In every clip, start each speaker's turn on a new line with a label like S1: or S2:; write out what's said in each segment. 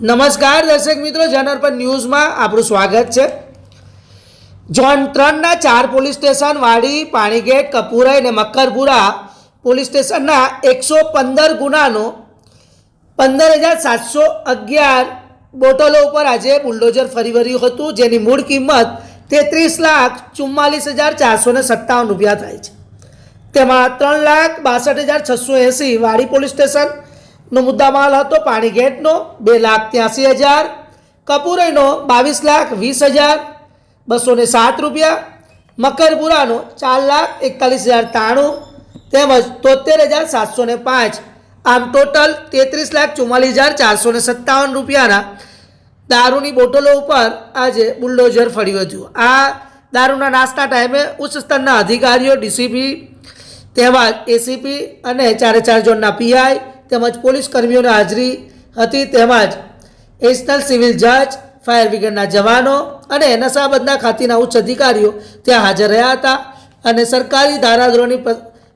S1: નમસ્કાર દર્શક મિત્રો જનર પર ન્યૂઝમાં આપણું સ્વાગત છે. ઝોન ત્રણના ચાર પોલીસ સ્ટેશન, વાડી, પાણીગેટ કપુરાઈ અને મક્કરપુરા પોલીસ સ્ટેશનના એકસો પંદર ગુનાનો પંદર હજાર સાતસો અગિયાર બોટલો ઉપર આજે બુલડોઝર ફરી વળ્યું હતું, જેની મૂળ કિંમત તેત્રીસ લાખ ચુમ્માલીસ હજાર ચારસો ને સત્તાવન રૂપિયા થાય છે. તેમાં ત્રણ લાખ બાસઠ હજાર છસો એંસી વાડી પોલીસ સ્ટેશનનો મુદ્દામાલ હતો પાણીગેટનો બે લાખ ત્યાંસી હજાર કપૂરઈનો બાવીસ લાખ વીસ હજાર બસો ને સાત રૂપિયા, મકરપુરાનો ચાર લાખ એકતાલીસ હજાર ત્રાણું તેમજ તોતેર હજાર સાતસો ને પાંચ. આમ ટોટલ તેત્રીસ લાખ ચુમ્માલીસ હજાર ચારસો ને સત્તાવન રૂપિયાના દારૂની બોટલો ઉપર આજે બુલડોઝર ફર્યું હતું આ દારૂના નાસ્તા ટાઈમે ઉચ્ચ સ્તરના અધિકારીઓ, ડીસીપી તેમજ એસીપી અને ચારે ચાર ઝોનના પીઆઈ તેમજ પોલીસ કર્મીઓની હાજરી હતી તેમજ એશનલ સિવિલ જજ, ફાયર બ્રિગેડના જવાનો અને નશાબંધના ખાતીના ઉચ્ચ અધિકારીઓ ત્યાં હાજર રહ્યા હતા અને સરકારી ધારાધોરણની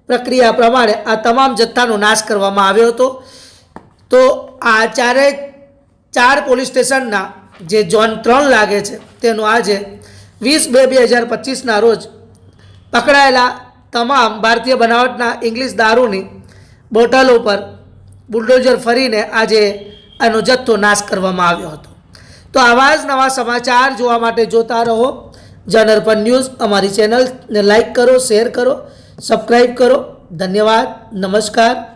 S1: પ્રક્રિયા પ્રમાણે આ તમામ જથ્થાનો નાશ કરવામાં આવ્યો હતો. તો આ ચારે ચાર પોલીસ સ્ટેશનના જે ઝોન ત્રણ લાગે છે તેનું આજે વીસ બે બે હજાર પચીસના રોજ પકડાયેલા તમામ ભારતીય બનાવટના ઇંગ્લિશ દારૂની બોટલો પર બુલડોઝર ફરીને આજે આનો જથ્થો નાશ કરવામાં આવ્યો હતો. તો આવા જ નવા સમાચાર જોવા માટે જોતા રહો. જનરપન ન્યૂઝ અમારી ચેનલને લાઈક કરો, શેર કરો સબસ્ક્રાઈબ કરો. ધન્યવાદ, નમસ્કાર.